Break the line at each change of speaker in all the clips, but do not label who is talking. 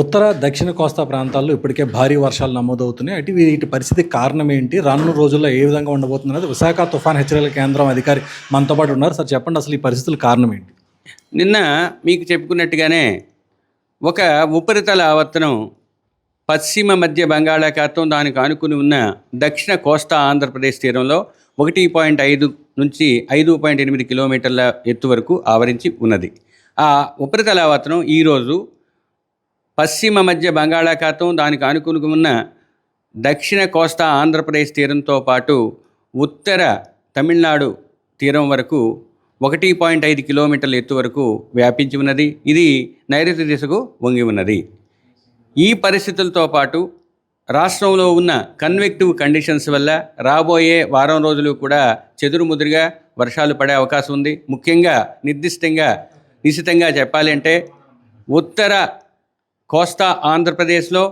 ఉత్తర దక్షిణ కోస్తా ప్రాంతాల్లో ఇప్పటికే భారీ వర్షాలు నమోదవుతున్నాయి. అటు వీటి పరిస్థితి కారణం ఏంటి? రానున్న రోజుల్లో ఏ విధంగా ఉండబోతుంది అనేది విశాఖ తుఫాన్ హెచ్చరికల కేంద్రం అధికారి మనతో పాటు ఉన్నారు. సార్ చెప్పండి అసలు ఈ పరిస్థితుల కారణం ఏంటి?
నిన్న మీకు చెప్పుకున్నట్టుగానే ఒక ఉపరితల ఆవర్తనం పశ్చిమ మధ్య బంగాళాఖాతం దానికి ఆనుకుని ఉన్న దక్షిణ కోస్తా ఆంధ్రప్రదేశ్ తీరంలో ఒకటి పాయింట్ ఐదు నుంచి ఐదు పాయింట్ ఎనిమిది కిలోమీటర్ల ఎత్తు వరకు ఆవరించి ఉన్నది. ఆ ఉపరితల ఆవర్తనం ఈరోజు పశ్చిమ మధ్య బంగాళాఖాతం దానికి ఆనుకుని ఉన్న దక్షిణ కోస్తా ఆంధ్రప్రదేశ్ తీరంతో పాటు ఉత్తర తమిళనాడు తీరం వరకు ఒకటి పాయింట్ ఐదు కిలోమీటర్ల ఎత్తు వరకు వ్యాపించి ఉన్నది. ఇది నైరుతి దిశకు వంగి ఉన్నది. ఈ పరిస్థితులతో పాటు రాష్ట్రంలో ఉన్న కన్వెక్టివ్ కండిషన్స్ వల్ల రాబోయే వారం రోజులు కూడా చెదురుముదురుగా వర్షాలు పడే అవకాశం ఉంది. ముఖ్యంగా నిర్దిష్టంగా నిశ్చితంగా చెప్పాలంటే ఉత్తర కోస్తా ఆంధ్రప్రదేశ్లో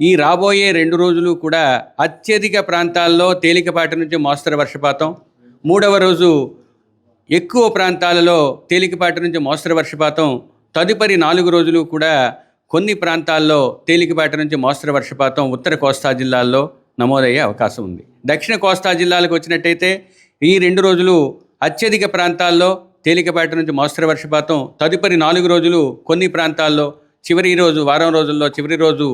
ఈ రాబోయే రెండు రోజులు కూడా అత్యధిక ప్రాంతాల్లో తేలికపాటి నుంచి మోస్తరు వర్షపాతం. మూడవ రోజు ఎక్కువ ప్రాంతాలలో తేలికపాటి నుంచి మోస్తరు వర్షపాతం. తదుపరి నాలుగు రోజులు కూడా కొన్ని ప్రాంతాల్లో తేలికపాటి నుంచి మోస్తరు వర్షపాతం ఉత్తర కోస్తా జిల్లాల్లో నమోదయ్యే అవకాశం ఉంది. దక్షిణ కోస్తా జిల్లాలకు వచ్చినట్టయితే ఈ రెండు రోజులు అత్యధిక ప్రాంతాల్లో తేలికపాటి నుంచి మోస్తరు వర్షపాతం. తదుపరి నాలుగు రోజులు కొన్ని ప్రాంతాల్లో చివరి రోజు వారం రోజుల్లో చివరి రోజు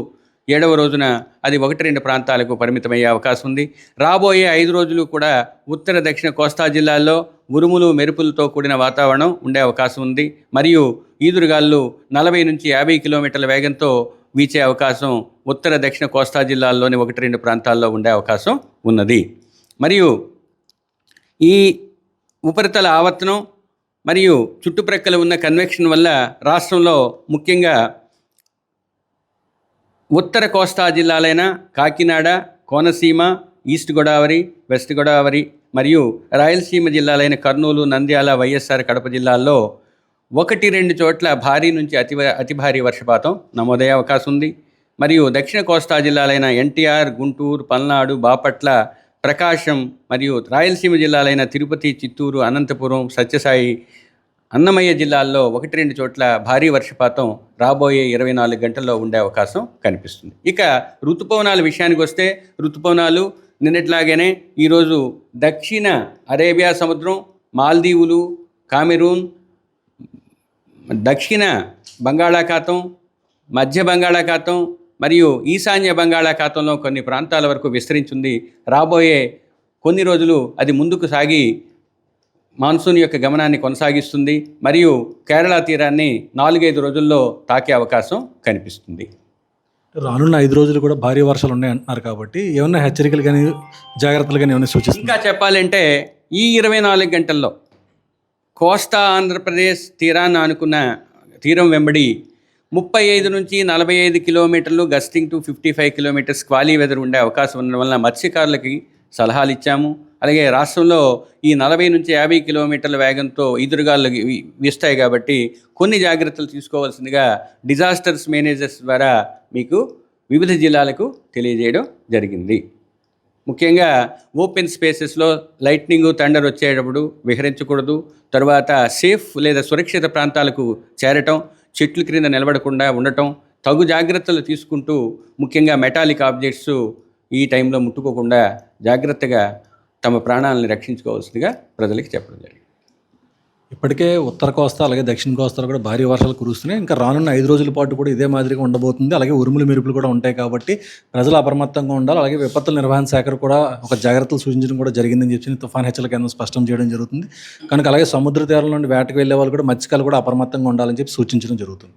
ఏడవ రోజున అది ఒకటి రెండు ప్రాంతాలకు పరిమితమయ్యే అవకాశం ఉంది. రాబోయే ఐదు రోజులు కూడా ఉత్తర దక్షిణ కోస్తా జిల్లాల్లో ఉరుములు మెరుపులతో కూడిన వాతావరణం ఉండే అవకాశం ఉంది. మరియు ఈదురుగాళ్ళు నలభై నుంచి యాభై కిలోమీటర్ల వేగంతో వీచే అవకాశం ఉత్తర దక్షిణ కోస్తా జిల్లాల్లోని ఒకటి రెండు ప్రాంతాల్లో ఉండే అవకాశం ఉన్నది. మరియు ఈ ఉపరితల ఆవర్తనం మరియు చుట్టుప్రక్కల ఉన్న కన్వెక్షన్ వల్ల రాష్ట్రంలో ముఖ్యంగా ఉత్తర కోస్తా జిల్లాలైన కాకినాడ కోనసీమ ఈస్ట్ గోదావరి వెస్ట్ గోదావరి మరియు రాయలసీమ జిల్లాలైన కర్నూలు నంద్యాల వైఎస్ఆర్ కడప జిల్లాల్లో ఒకటి రెండు చోట్ల భారీ నుంచి అతి అతి భారీ వర్షపాతం నమోదయ్యే అవకాశం ఉంది. మరియు దక్షిణ కోస్తా జిల్లాలైన ఎన్టీఆర్ గుంటూరు పల్నాడు బాపట్ల ప్రకాశం మరియు రాయలసీమ జిల్లాలైన తిరుపతి చిత్తూరు అనంతపురం సత్యసాయి అన్నమయ్య జిల్లాల్లో ఒకటి రెండు చోట్ల భారీ వర్షపాతం రాబోయే ఇరవై నాలుగు గంటల్లో ఉండే అవకాశం కనిపిస్తుంది. ఇక ఋతుపవనాల విషయానికి వస్తే ఋతుపవనాలు నిన్నట్లాగానే ఈరోజు దక్షిణ అరేబియా సముద్రం మాల్దీవులు కామెరూన్ దక్షిణ బంగాళాఖాతం మధ్య బంగాళాఖాతం మరియు ఈశాన్య బంగాళాఖాతంలో కొన్ని ప్రాంతాల వరకు విస్తరించింది రాబోయే కొన్ని రోజులు అది ముందుకు సాగి మాన్సూన్ యొక్క గమనాన్ని కొనసాగిస్తుంది మరియు కేరళ తీరాన్ని నాలుగైదు రోజుల్లో తాకే అవకాశం కనిపిస్తుంది.
రానున్న ఐదు రోజులు కూడా భారీ వర్షాలు ఉన్నాయి అంటున్నారు కాబట్టి ఏమన్నా హెచ్చరికలు కానీ జాగ్రత్తలు కానీ ఏమైనా సూచిస్తుంది
ఇంకా చెప్పాలంటే ఈ ఇరవై నాలుగు గంటల్లో కోస్తా ఆంధ్రప్రదేశ్ తీరాన్ని ఆనుకున్న తీరం వెంబడి ముప్పై ఐదు నుంచి నలభై ఐదు కిలోమీటర్లు gusting to fifty five kilometers squally weather ఉండే అవకాశం ఉండడం వలన మత్స్యకారులకి సలహాలు ఇచ్చాము. అలాగే రాష్ట్రంలో ఈ నలభై నుంచి యాభై కిలోమీటర్ల వేగంతో ఈదురుగాలు వీస్తాయి కాబట్టి కొన్ని జాగ్రత్తలు తీసుకోవాల్సిందిగా డిజాస్టర్స్ మేనేజర్స్ ద్వారా మీకు వివిధ జిల్లాలకు తెలియజేయడం జరిగింది. ముఖ్యంగా ఓపెన్ స్పేసెస్లో లైట్నింగ్ థండర్ వచ్చేటప్పుడు విహరించకూడదు. తర్వాత సేఫ్ లేదా సురక్షిత ప్రాంతాలకు చేరటం చెట్ల క్రింద నిలబడకుండా ఉండటం తగు జాగ్రత్తలు తీసుకుంటూ ముఖ్యంగా మెటాలిక్ ఆబ్జెక్ట్స్ ఈ టైంలో ముట్టుకోకుండా జాగ్రత్తగా తమ ప్రాణాలను రక్షించుకోవాల్సిందిగా ప్రజలకు చెప్పడం జరిగింది.
ఇప్పటికే ఉత్తర కోస్తా అలాగే దక్షిణ కోస్తాలో కూడా భారీ వర్షాలు కురుస్తున్నాయి. ఇంకా రానున్న ఐదు రోజుల పాటు కూడా ఇదే మాదిరిగా ఉండబోతుంది. అలాగే ఉరుములు మెరుపులు కూడా ఉంటాయి కాబట్టి ప్రజలు అప్రమత్తంగా ఉండాలి. అలాగే విపత్తుల నిర్వహణ శాఖ కూడా ఒక జాగ్రత్తలు సూచించడం కూడా జరిగిందని చెప్పి తుఫాన్ హెచ్చరిక కేంద్రం స్పష్టం చేయడం జరుగుతుంది. కనుక అలాగే సముద్ర తీరం నుండి వేటకు వెళ్ళే వాళ్ళు కూడా మత్స్యకాలు కూడా అప్రమత్తంగా ఉండాలని చెప్పి సూచించడం జరుగుతుంది.